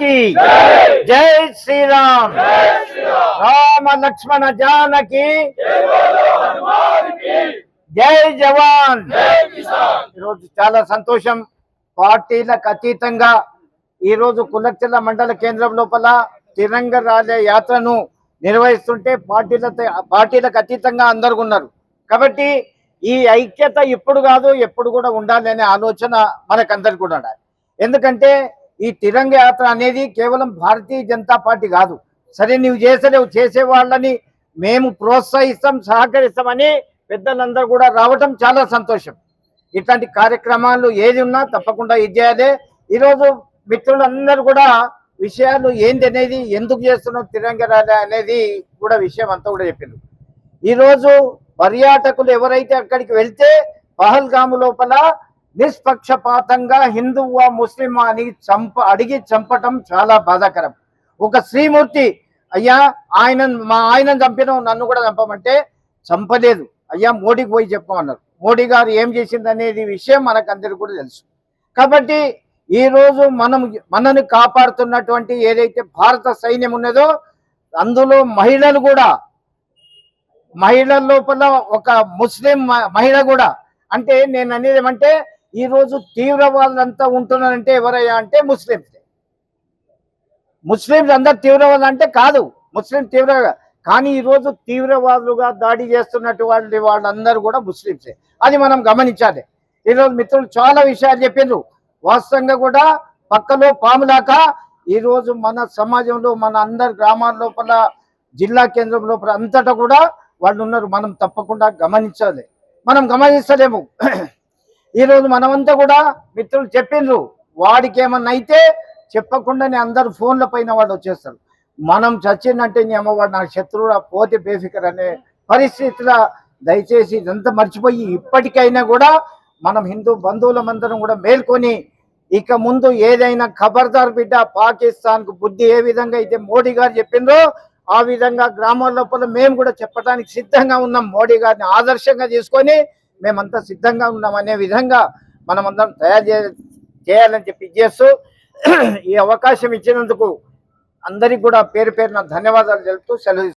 కి జై శ్రీరామ్ రామ లక్ష్మణ జానకి జై జవాన్ ఈరోజు చాలా సంతోషం. పార్టీలకు అతీతంగా ఈరోజు కులక్చల మండల కేంద్రం లోపల తిరంగ రాలే యాత్రను నిర్వహిస్తుంటే పార్టీల పార్టీలకు అతీతంగా అందరు ఉన్నారు. కాబట్టి ఈ ఐక్యత ఇప్పుడు కాదు ఎప్పుడు కూడా ఉండాలి అనే ఆలోచన మనకందరికి కూడా ఉండాలి. ఎందుకంటే ఈ తిరంగ యాత్ర అనేది కేవలం భారతీయ జనతా పార్టీ కాదు. సరే నువ్వు చేసలేవు చేసే వాళ్ళని మేము ప్రోత్సహిస్తాం సహకరిస్తామని పెద్దలందరూ కూడా రావటం చాలా సంతోషం. ఇట్లాంటి కార్యక్రమాలు ఏది ఉన్నా తప్పకుండా ఇది చేయాలి. ఈరోజు మిత్రులందరూ కూడా విషయాలు ఏంది అనేది ఎందుకు చేస్తున్నాం తిరంగ ర్యాలీ అనేది కూడా విషయం అంతా కూడా చెప్పింది ఈరోజు పర్యాటకులు ఎవరైతే అక్కడికి వెళ్తే పహల్గాము లోపల నిష్పక్షపాతంగా హిందువా ముస్లిం అని చంప అడిగి చంపటం చాలా బాధాకరం. ఒక శ్రీమూర్తి అయ్యా ఆయన మా ఆయన చంపిన నన్ను కూడా చంపమంటే చంపలేదు. అయ్యా మోడీకి పోయి చెప్పమన్నారు. మోడీ గారు ఏం చేసింది అనేది విషయం మనకు కూడా తెలుసు. కాబట్టి ఈ రోజు మనం మనని కాపాడుతున్నటువంటి ఏదైతే భారత సైన్యం ఉన్నదో అందులో మహిళలు కూడా మహిళల లోపల ఒక ముస్లిం మహిళ కూడా అంటే నేను అనేది ఏమంటే ఈ రోజు తీవ్రవాదులంతా ఉంటున్నారంటే ఎవరయ్యా అంటే ముస్లింస్ ముస్లింస్ అందరు తీవ్రవాదులు అంటే కాదు ముస్లిం తీవ్ర కానీ ఈ రోజు తీవ్రవాదులుగా దాడి చేస్తున్నటువంటి వాళ్ళందరూ కూడా ముస్లింసే అది మనం గమనించాలి. ఈరోజు మిత్రులు చాలా విషయాలు చెప్పిండ్రు వాస్తవంగా కూడా పక్కలో పాములాక ఈరోజు మన సమాజంలో మన అందరి గ్రామాల లోపల జిల్లా కేంద్రం లోపల అంతటా కూడా వాళ్ళు ఉన్నారు. మనం తప్పకుండా గమనించాలి. మనం గమనిస్తలేము. ఈరోజు మనమంతా కూడా మిత్రులు చెప్పిండ్రు వాడికి ఏమన్నా అయితే చెప్పకుండానే అందరు ఫోన్ల పైన వాళ్ళు వచ్చేస్తారు. మనం చచ్చిందంటే నీ అమ్మవాడు నా శత్రువుడా పోతే బేఫికర్ అనే పరిస్థితిలో దయచేసి ఇదంతా మర్చిపోయి ఇప్పటికైనా కూడా మనం హిందూ బంధువులమందరం కూడా మేల్కొని ఇక ముందు ఏదైనా ఖబర్దార్ బిడ్డ పాకిస్తాన్కు బుద్ధి ఏ విధంగా అయితే మోడీ గారు చెప్పిందో ఆ విధంగా గ్రామాల లోపల మేము కూడా చెప్పడానికి సిద్ధంగా ఉన్నాం. మోడీ గారిని ఆదర్శంగా తీసుకొని మేమంతా సిద్ధంగా ఉన్నాం అనే విధంగా మనమందరం తయారు చేయాలని చెప్పి చేస్తూ ఈ అవకాశం ఇచ్చినందుకు అందరికి కూడా పేరు పేరున ధన్యవాదాలు తెలుపుతూ సెలవు